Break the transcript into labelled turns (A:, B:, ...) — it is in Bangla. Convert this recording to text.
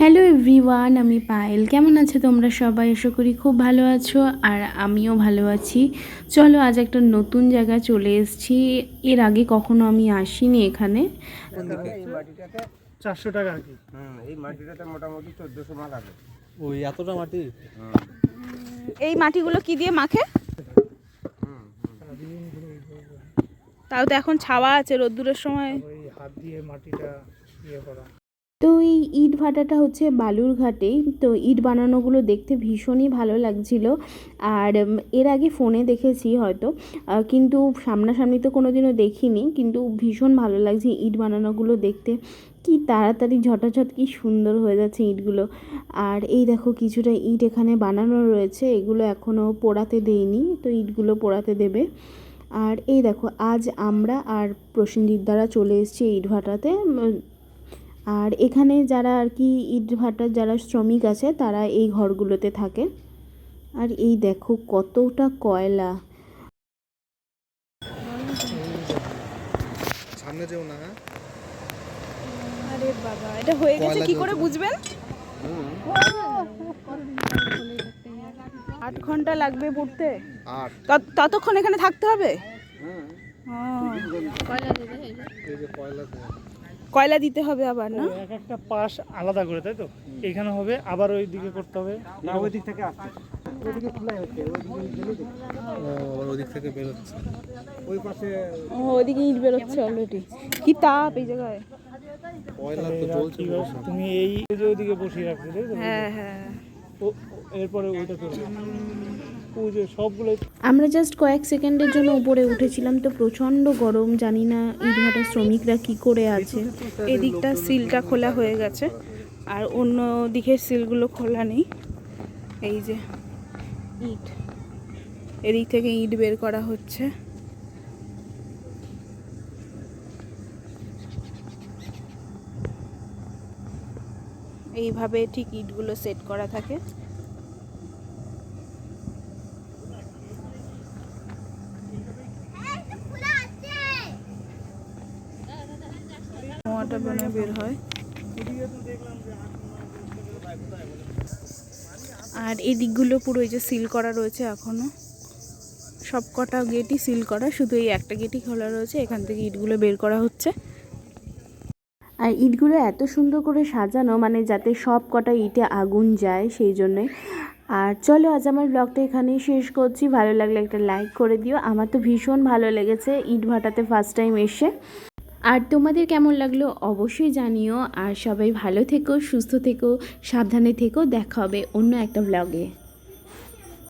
A: হ্যালো এভরিওয়ান আমি পায়েল। কেমন আছো তোমরা সবাই? আশা করি খুব ভালো আছো আর আমিও ভালো আছি। চলো আজ একটা নতুন জায়গায় চলে এসেছি। এর আগে কখনো আমি আসিনি এখানে।
B: এই
C: চারশো টাকা আর কি।
B: এই মাটিটাতে মোটামুটি চোদ্দোশো মাল আছে।
C: ওই এতটা মাটি?
D: এই মাটিগুলো কি দিয়ে মাখে? তাও তো এখন ছাওয়া আছে রোদ্দুরের সময়।
C: হাত দিয়ে মাটিটা ইয়ে করা।
A: ইট ভাটাটা হচ্ছে বালুরঘাটে তো ইট বানানোগুলো দেখতে ভীষণই ভালো লাগছিল। আর এর আগে ফোনে দেখেছি হয়তো। কিন্তু সামনাসামনি তো কোনো দিনও দেখিনি। কিন্তু ভীষণ ভালো লাগছে ইট বানানোগুলো দেখতে। কি তাড়াতাড়ি ঝটাঝট কি সুন্দর হয়ে যাচ্ছে ইটগুলো। আর এই দেখো কিছুটা ইট এখানে বানানো রয়েছে। এগুলো এখনও পোড়াতে দেয়নি তো ইটগুলো পোড়াতে দেবে। আর এই দেখো আজ আমরা আর প্রসেনজিৎ দ্বারা চলে এসেছি ইট ভাটাতে। উম, আর এখানে যারা আর কি ইট ভাটার যারা শ্রমিক আছে তারা এই ঘরগুলোতে থাকে। আর এই দেখো কতটা কয়লা।
C: সামনে যেও না হ্যাঁ?
D: আরে বাবা এটা হয়ে গেছে কি করে বুঝবেন? আট ঘণ্টা লাগবে পড়তে। ততক্ষণ এখানে থাকতে হবে? ও,
C: এই যে কয়লা
D: কয়লা দিতে হবে আবার না?
C: এক একটা পাশ আলাদা করে তাই তো? এখানে হবে আবার ওই দিকে করতে হবে।
B: না ওই দিক থেকে আসছে।
C: ওদিক থেকে বেরোচ্ছে
B: ওই পাশে
D: ও ওইদিকে ইট বেরোচ্ছে অলরেডি কি তাপ এই জায়গায়?
C: কয়লা তো জ্বলছে তুমি এই যে ওইদিকে বসিয়ে তো?
D: হ্যাঁ হ্যাঁ।
C: ও- ও- এরপরে ওইটা করবে যে সবগুলো
A: আমরা জাস্ট কয়েক সেকেন্ডের জন্য উপরে উঠেছিলাম তো প্রচণ্ড গরম, জানি না ইট ভাটার শ্রমিকরা কি করে আছে।
D: এদিকটা সিলটা খোলা হয়ে গেছে, আর অন্য দিকের সিলগুলো খোলা নেই। এই যে ইট, এদিক থেকে ইট বের করা হচ্ছে। এইভাবে ঠিক ইটগুলো সেট করা থাকে। ধোঁয়াটা বেরোয় বের হয়। আর এই দিকগুলো পুরো এই যে সিল করা রয়েছে এখনও। সব কটা গেটই সিল করা, শুধু এই একটা গেটই খোলা রয়েছে, এখান থেকে ইটগুলো বের করা হচ্ছে।
A: আর ইটগুলো এত সুন্দর করে সাজানো মানে যাতে সব কটা ইটে আগুন যায় সেই জন্যে। আর চলো, আজ আমার ব্লগটা এখানেই শেষ করছি। ভালো লাগলে একটা লাইক করে দিও। আমার তো ভীষণ ভালো লেগেছে ইট ভাটাতে ফার্স্ট টাইম এসে। আর তোমাদের কেমন লাগল অবশ্যই জানিও। আর সবাই ভালো থেকো, সুস্থ থেকো, সাবধানে থেকো। দেখা হবে অন্য একটা ব্লগে